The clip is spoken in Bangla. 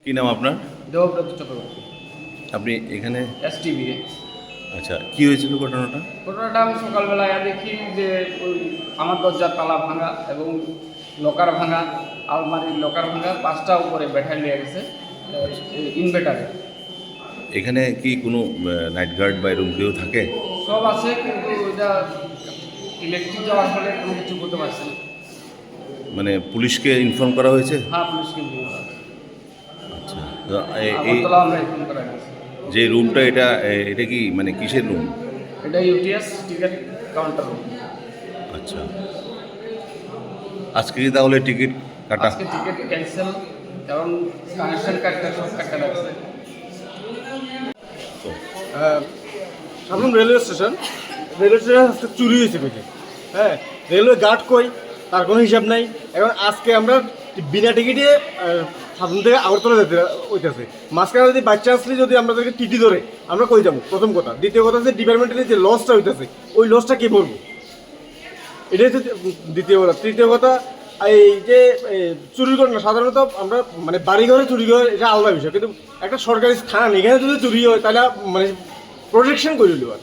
কি নাম আপনার? দেবব্রত চক্রবর্তী। আপনি এখানে? এসটিভি আচ্ছা কি হয়েছিল ঘটনাটা? ঘটনাটা আমি সকালবেলায় দেখি যে আমার দরজার তালা ভাঙা এবং লকার ভাঙা আলমারির লকার ভাঙা পাঁচটা উপরে ব্যাটারি নিয়ে গেছে ইনভার্টারে এখানে কি কোনো নাইট গার্ড বা এরকম কেউ থাকে? সব আছে কিন্তু ওইটা ইলেকট্রিক যাওয়ার ফলে কোনো কিছু করতে পারছে না। মানে পুলিশকে ইনফর্ম করা হয়েছে? হ্যাঁ পুলিশকে আচ্ছা এই যে রুমটা এটা এটা কি মানে কিসের রুম এটা ইউটিএস টিকিট কাউন্টার রুম আচ্ছা। আজকে কি তাহলে টিকিট কাটা? আজকে টিকিট ক্যান্সেল কারণ কানেকশন কাটতে সব কাটতে লাগছে। সাধারণ রেলওয়ে স্টেশন রেলওয়ে স্টেশন আজকে চুরি হয়েছে পেটে হ্যাঁ রেলওয়ে গার্ড কই? তার কোনো হিসাব নাই। এখন আজকে আমরা বিনা টিকিটে সাধারণ থেকে আগরতলা যেতে হইতেছে। মাঝখানে যদি বাই চান্সলি যদি আমাদেরকে টিটি ধরে আমরা কই যাব? প্রথম কথা। দ্বিতীয় কথা হচ্ছে ডিপার্টমেন্টের যে লসটা হইতেছে ওই লসটা কে ভরবো এটাই হচ্ছে দ্বিতীয় কথা। তৃতীয় কথা, এই যে চুরি করে না সাধারণত আমরা মানে বাড়ি ঘরে চুরি করে এটা আলাদা বিষয়। কিন্তু একটা সরকারি স্থান, এখানে যদি চুরি হয়, তাহলে মানে প্রোটেকশন করে আর